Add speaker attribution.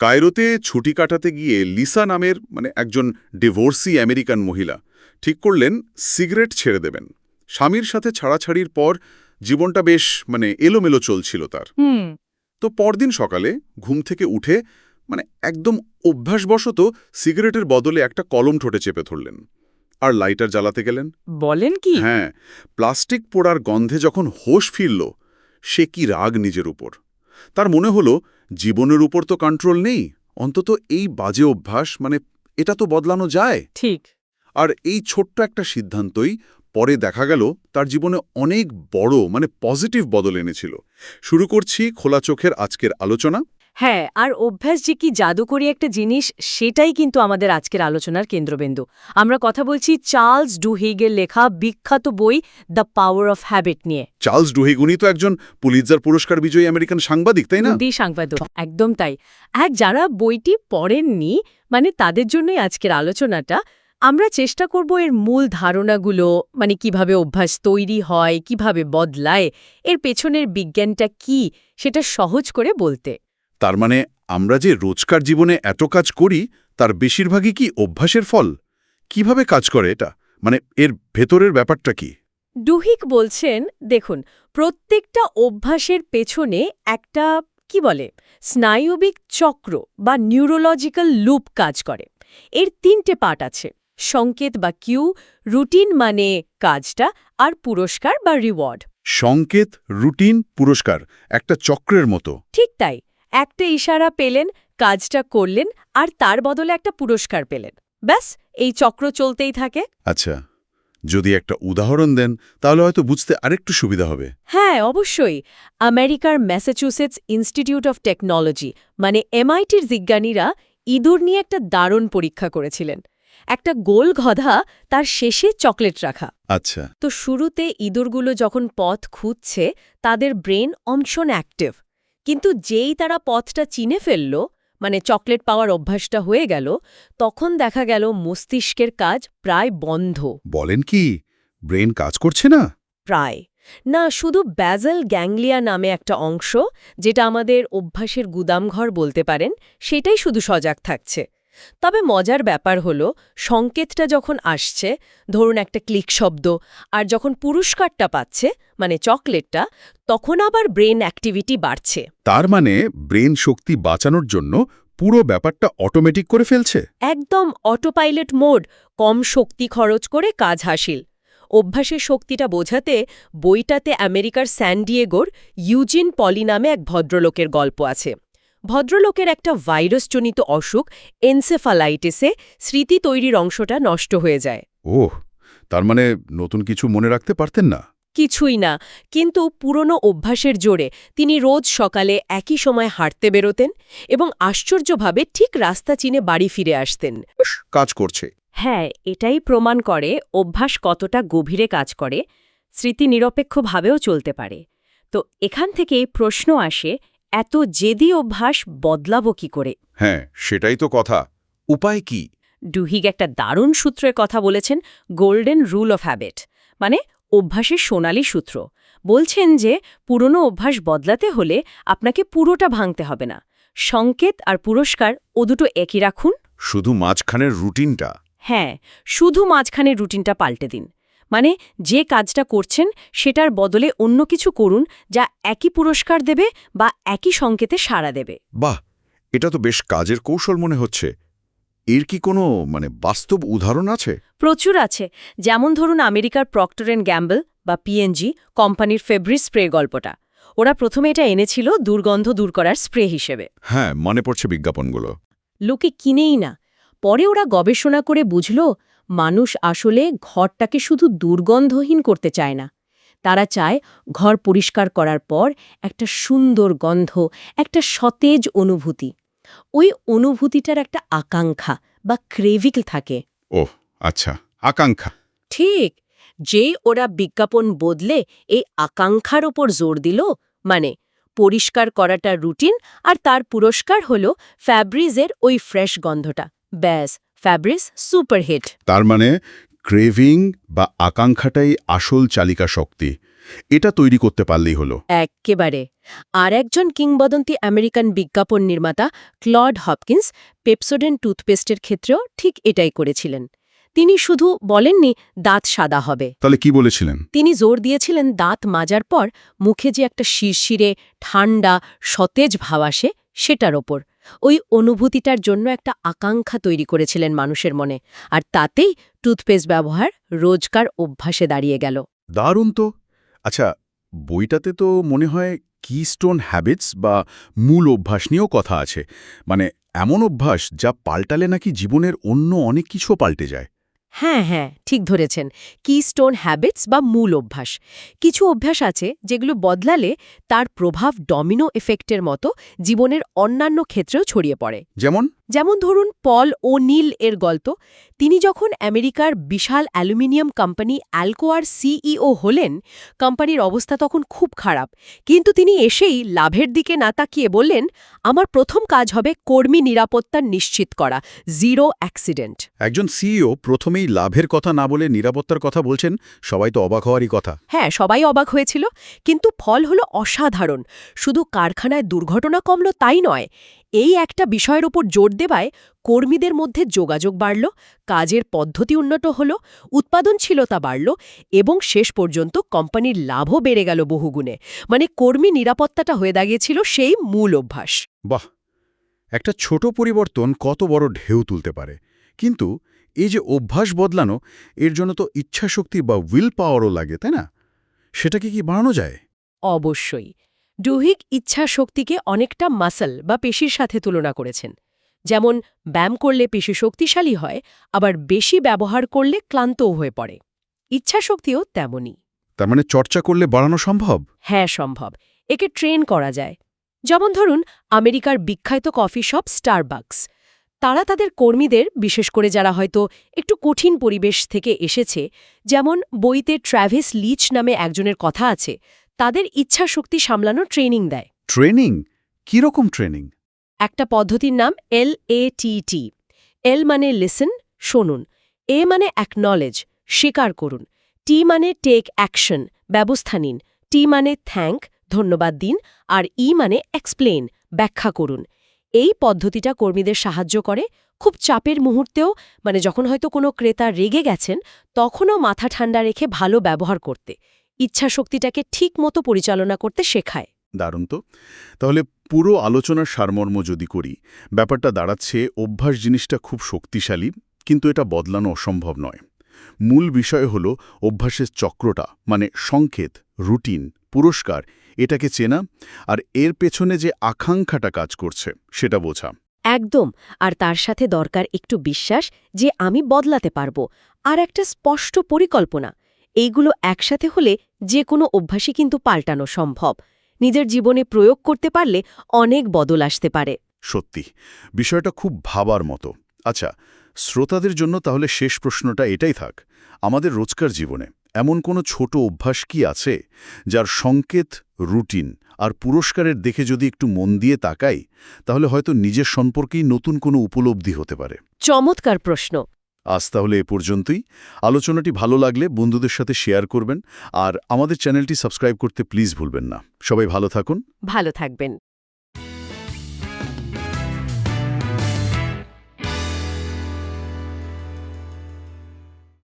Speaker 1: কায়রোতে ছুটি কাটাতে গিয়ে লিসা নামের মানে একজন ডিভোর্সি আমেরিকান মহিলা ঠিক করলেন সিগারেট ছেড়ে দেবেন। স্বামীর সাথে ছাড়াছাড়ির পর জীবনটা বেশ মানে এলোমেলো চলছিল তার। তো পরদিন সকালে ঘুম থেকে উঠে মানে একদম অভ্যাসবশত সিগারেটের বদলে একটা কলম ঠোঁটে চেপে ধরলেন আর লাইটার জ্বালাতে গেলেন।
Speaker 2: বলেন কি?
Speaker 1: হ্যাঁ প্লাস্টিক পোড়ার গন্ধে যখন হোশ ফিরল সে কি রাগ নিজের উপর। তার মনে হলো জীবনের উপর তো কন্ট্রোল নেই অন্তত এই বাজে অভ্যাস মানে এটা তো বদলানো যায়।
Speaker 2: ঠিক।
Speaker 1: আর এই ছোট্ট একটা সিদ্ধান্তই পরে দেখা গেল তার জীবনে অনেক বড় মানে পজিটিভ বদল এনেছিল। শুরু করছি খোলা চোখের আজকের আলোচনা।
Speaker 2: হ্যাঁ আর অভ্যাস যে কি জাদুকরী একটা জিনিস সেটাই কিন্তু আমাদের আজকের আলোচনার কেন্দ্রবিন্দু। আমরা কথা বলছি চার্লস ডুহিগের লেখা বিখ্যাত বই দ্য পাওয়ার অফ হ্যাবিট নিয়ে।
Speaker 1: চার্লস ডুহিগুনি তো একজন পুলিৎজার পুরস্কার বিজয়ী আমেরিকান সাংবাদিক তাই না?
Speaker 2: দি সাংবাদিক। একদম তাই। এক যারা বইটি পড়েননি মানে তাদের জন্যই আজকের আলোচনাটা আমরা চেষ্টা করব এর মূল ধারণাগুলো মানে কীভাবে অভ্যাস তৈরি হয় কীভাবে বদলায় এর পেছনের বিজ্ঞানটা কি সেটা সহজ করে বলতে।
Speaker 1: তার মানে আমরা যে রোজকার জীবনে এত কাজ করি তার বেশিরভাগই কি অভ্যাসের ফল? কীভাবে কাজ করে এটা? মানে এর ভেতরের ব্যাপারটা কি?
Speaker 2: ডুহিক বলছেন দেখুন প্রত্যেকটা অভ্যাসের পেছনে একটা কি বলে স্নায়ুবিক চক্র বা নিউরোলজিক্যাল লুপ কাজ করে। এর তিনটে পার্ট আছে সংকেত বা কিউ রুটিন মানে কাজটা আর পুরস্কার বা রিওয়ার্ড।
Speaker 1: সংকেত রুটিন পুরস্কার একটা চক্রের মতো।
Speaker 2: ঠিক তাই। একটা ইশারা পেলেন কাজটা করলেন আর তার বদলে একটা পুরস্কার পেলেন। ব্যাস এই চক্র চলতেই থাকে।
Speaker 1: আচ্ছা যদি একটা উদাহরণ দেন তাহলে হয়তো বুঝতে আরেকটু সুবিধা হবে।
Speaker 2: হ্যাঁ অবশ্যই। আমেরিকার ম্যাসাচুসেটস ইনস্টিটিউট অফ টেকনোলজি মানে এমআইটির বিজ্ঞানীরা ইঁদুর নিয়ে একটা দারুণ পরীক্ষা করেছিলেন। একটা গোল গধা তার শেষে চকলেট রাখা।
Speaker 1: আচ্ছা।
Speaker 2: তো শুরুতে ইঁদুরগুলো যখন পথ খুঁজছে তাদের ব্রেন অংশন অ্যাক্টিভ। কিন্তু যেই তারা পথটা চিনে ফেলল মানে চকলেট পাওয়ার অভ্যাসটা হয়ে গেল তখন দেখা গেল মস্তিষ্কের কাজ প্রায় বন্ধ।
Speaker 1: বলেন কি ব্রেন কাজ করছে না?
Speaker 2: প্রায়। না শুধু ব্যাজেল গ্যাংলিয়া নামে একটা অংশ যেটা আমাদের অভ্যাসের গুদামঘর বলতে পারেন সেটাই শুধু সজাগ থাকছে। তবে মজার ব্যাপার হলো সংকেতটা যখন আসছে ধরুন একটা ক্লিক শব্দ আর যখন পুরস্কারটা পাচ্ছে মানে চকলেটটা তখন আবার ব্রেন অ্যাক্টিভিটি বাড়ছে।
Speaker 1: তার মানে ব্রেন শক্তি বাঁচানোর জন্য পুরো ব্যাপারটা অটোমেটিক করে ফেলছে?
Speaker 2: একদম অটোপাইলট মোড কম শক্তি খরচ করে কাজ হাসিল। অভ্যাসের শক্তিটা বোঝাতে বইটাতে আমেরিকার স্যান্ডিয়েগোর ইউজিন পলি নামে এক ভদ্রলোকের গল্প আছে। ভদ্রলোকের একটা ভাইরাসজনিত অসুখ এনসেফালাইটিসে স্মৃতি তৈরির অংশটা নষ্ট হয়ে যায়।
Speaker 1: ওহ তার মানে নতুন কিছু মনে রাখতে পারতেন না?
Speaker 2: কিছুই না কিন্তু পুরনো অভ্যাসের জোরে তিনি রোজ সকালে একই সময় হাঁটতে বেরোতেন এবং আশ্চর্যভাবে ঠিক রাস্তা চিনে বাড়ি ফিরে আসতেন।
Speaker 1: কাজ করছে।
Speaker 2: হ্যাঁ এটাই প্রমাণ করে অভ্যাস কতটা গভীরে কাজ করে স্মৃতি নিরপেক্ষভাবেও চলতে পারে। তো এখান থেকেই প্রশ্ন আসে এত জেদি অভ্যাস বদলাবো কি করে?
Speaker 1: হ্যাঁ সেটাই তো কথা। উপায় কি?
Speaker 2: ডুহিগ একটা দারুণ সূত্রের কথা বলেছেন গোল্ডেন রুল অফ হ্যাবিট মানে অভ্যাসের সোনালী সূত্র। বলছেন যে পুরনো অভ্যাস বদলাতে হলে আপনাকে পুরোটা ভাঙতে হবে না। সংকেত আর পুরস্কার ও দুটো একই রাখুন।
Speaker 1: শুধু মাঝখানের রুটিনটা?
Speaker 2: হ্যাঁ শুধু মাঝখানের রুটিনটা পাল্টে দিন। মানে যে কাজটা করছেন সেটার বদলে অন্য কিছু করুন যা একই পুরস্কার দেবে বা একই সংকেতে সাড়া দেবে।
Speaker 1: বাহ! এটা তো বেশ কাজের কৌশল মনে হচ্ছে। এর কি কোনো মানে বাস্তব উদাহরণ আছে?
Speaker 2: প্রচুর আছে। যেমন ধরুন আমেরিকার প্রক্টর অ্যান্ড গ্যাম্বল বা পিএনজি কোম্পানির ফেব্রিক স্প্রে গল্পটা। ওরা প্রথমে এটা এনেছিল দুর্গন্ধ দূর করার স্প্রে হিসেবে।
Speaker 1: হ্যাঁ মনে পড়ছে বিজ্ঞাপনগুলো।
Speaker 2: লোকে কিনেই না। পরে ওরা গবেষণা করে বুঝল মানুষ আসলে ঘরটাকে শুধু দুর্গন্ধহীন করতে চায় না। তারা চায় ঘর পরিষ্কার করার পর একটা সুন্দর গন্ধ একটা সতেজ অনুভূতি। ওই অনুভূতিটার একটা আকাঙ্ক্ষা বা ক্রেভিক থাকে।
Speaker 1: ওহ আচ্ছা আকাঙ্ক্ষা।
Speaker 2: ঠিক যেই ওরা বিজ্ঞাপন বদলে এই আকাঙ্ক্ষার ওপর জোর দিল মানে পরিষ্কার করাটা রুটিন আর তার পুরস্কার হল ফ্যাব্রিজের ওই ফ্রেশ গন্ধটা ব্যাস। ফ্যাব্রিজ সুপারহিট
Speaker 1: তার মানে ক্রেভিং বা আকাঙ্ক্ষাটাই আসল চালিকা শক্তি। এটা তৈরি করতে পারলেই হলো।
Speaker 2: এক্কেবারে আর একজন কিংবদন্তি আমেরিকান বিজ্ঞাপন নির্মাতা ক্লড হপকিন্স পেপসোডেন টুথপেস্টের ক্ষেত্রেও ঠিক এটাই করেছিলেন। তিনি শুধু বলেননি দাঁত সাদা হবে।
Speaker 1: তাহলে কি বলেছিলেন?
Speaker 2: তিনি জোর দিয়েছিলেন দাঁত মাজার পর মুখে যে একটা শিরশিরে ঠান্ডা সতেজ ভাব আসে সেটার ওপর। ওই অনুভূতিটার জন্য একটা আকাঙ্ক্ষা তৈরি করেছিলেন মানুষের মনে, আর তাতেই টুথপেস্ট ব্যবহার রোজকার অভ্যাসে দাঁড়িয়ে গেল।
Speaker 1: দারুণ তো। আচ্ছা বইটাতে তো মনে হয় কিস্টোন হ্যাবিটস বা মূল অভ্যাস নিয়েও কথা আছে। মানে এমন অভ্যাস যা পাল্টালে নাকি জীবনের অন্য অনেক কিছু পাল্টে যায়।
Speaker 2: হ্যাঁ হ্যাঁ ঠিক ধরেছেন। কি স্টোন হ্যাবিটস বা মূল অভ্যাস। কিছু অভ্যাস আছে যেগুলো বদলালে তার প্রভাব ডমিনো এফেক্টের মতো জীবনের অন্যান্য ক্ষেত্রেও ছড়িয়ে পড়ে।
Speaker 1: যেমন?
Speaker 2: যেমন ধরুন পল ও নীল এর গল্প তিনি যখন আমেরিকার বিশাল অ্যালুমিনিয়াম কোম্পানি অ্যালকোয়ার সিইও হলেন কোম্পানির অবস্থা তখন খুব খারাপ। কিন্তু তিনি এসেই লাভের দিকে না তাকিয়ে বললেন আমার প্রথম কাজ হবে কর্মী নিরাপত্তা নিশ্চিত করা জিরো অ্যাক্সিডেন্ট।
Speaker 1: একজন সিইও প্রথমেই লাভের কথা না বলে নিরাপত্তার কথা বলছেন সবাই তো অবাক হওয়ারই কথা।
Speaker 2: হ্যাঁ সবাই অবাক হয়েছিল কিন্তু ফল হলো অসাধারণ। শুধু কারখানায় দুর্ঘটনা কমল তাই নয় এই একটা বিষয়ের ওপর জোর দেওয়ায় কর্মীদের মধ্যে যোগাযোগ বাড়ল কাজের পদ্ধতি উন্নত হল উৎপাদনশীলতা বাড়ল এবং শেষ পর্যন্ত কোম্পানির লাভও বেড়ে গেল বহুগুণে। মানে কর্মী নিরাপত্তাটা হয়ে দাঁড়িয়েছিল সেই মূল অভ্যাস।
Speaker 1: বাহ! একটা ছোট পরিবর্তন কত বড় ঢেউ তুলতে পারে। কিন্তু এই যে অভ্যাস বদলানো এর জন্য তো ইচ্ছাশক্তি বা উইল পাওয়ারও লাগে তাই না? সেটাকে কি বাড়ানো যায়?
Speaker 2: অবশ্যই। ডুহিক ইচ্ছা শক্তিকে অনেকটা মাসল বা পেশির সাথে তুলনা করেছেন। যেমন ব্যায়াম করলে পেশি শক্তিশালী হয় আবার বেশি ব্যবহার করলে ক্লান্তও হয়ে পড়ে। ইচ্ছা শক্তিও তেমনই।
Speaker 1: তার মানে চর্চা করলে বাড়ানো সম্ভব?
Speaker 2: হ্যাঁ সম্ভব। একে ট্রেন করা যায়। যেমন ধরুন আমেরিকার বিখ্যাত কফি শপ স্টারবাকস। তারা তাদের কর্মীদের বিশেষ করে যারা হয়তো একটু কঠিন পরিবেশ থেকে এসেছে যেমন বইতে ট্র্যাভিস লিচ নামে একজনের কথা আছে তাদের ইচ্ছা শক্তি সামলানো ট্রেনিং দেয়।
Speaker 1: ট্রেনিং? কীরকম ট্রেনিং?
Speaker 2: একটা পদ্ধতির নাম এল এ টি টি। এল মানে লিসেন শুনুন। এ মানে অ্যাকনলেজ স্বীকার করুন। টি মানে টেক অ্যাকশন ব্যবস্থা নিন। টি মানে থ্যাংক ধন্যবাদ দিন। আর ই মানে এক্সপ্লেন ব্যাখ্যা করুন। এই পদ্ধতিটা কর্মীদের সাহায্য করে। খুব চাপের মুহূর্তেও মানে যখন হয়তো কোনো ক্রেতা রেগে গেছেন তখনও মাথা ঠান্ডা রেখে ভালো ব্যবহার করতে। ইচ্ছাশক্তিটাকে ঠিক মতো পরিচালনা করতে শেখায়।
Speaker 1: দারুণ তো। তাহলে পুরো আলোচনার সারমর্ম যদি করি ব্যাপারটা দাঁড়াচ্ছে অভ্যাস জিনিসটা খুব শক্তিশালী কিন্তু এটা বদলানো অসম্ভব নয়। মূল বিষয় হল অভ্যাসের চক্রটা মানে সংকেত রুটিন পুরস্কার এটাকে চেনা আর এর পেছনে যে আকাঙ্ক্ষাটা কাজ করছে সেটা বোঝা।
Speaker 2: একদম আর তার সাথে দরকার একটু বিশ্বাস যে আমি বদলাতে পারব আর একটা স্পষ্ট পরিকল্পনা এইগুলো একসাথে হলে যে কোনো অভ্যাসই কিন্তু পাল্টানো সম্ভব। নিজের জীবনে প্রয়োগ করতে পারলে অনেক বদল আসতে পারে।
Speaker 1: সত্যি বিষয়টা খুব ভাবার মতো। আচ্ছা শ্রোতাদের জন্য তাহলে শেষ প্রশ্নটা এটাই থাক। আমাদের রোজকার জীবনে এমন কোনো ছোট অভ্যাস কি আছে যার সংকেত রুটিন আর পুরস্কারের দেখে যদি একটু মন দিয়ে তাকাই তাহলে হয়তো নিজের সম্পর্কেই নতুন কোনো উপলব্ধি হতে পারে।
Speaker 2: চমৎকার প্রশ্ন।
Speaker 1: আজ তাহলে এ পর্যন্তই। আলোচনাটি ভালো লাগলে বন্ধুদের সাথে শেয়ার করবেন। আর আমাদের চ্যানেলটি সাবস্ক্রাইব করতে প্লিজ ভুলবেন না। সবাই ভালো থাকুন।
Speaker 2: ভালো থাকবেন।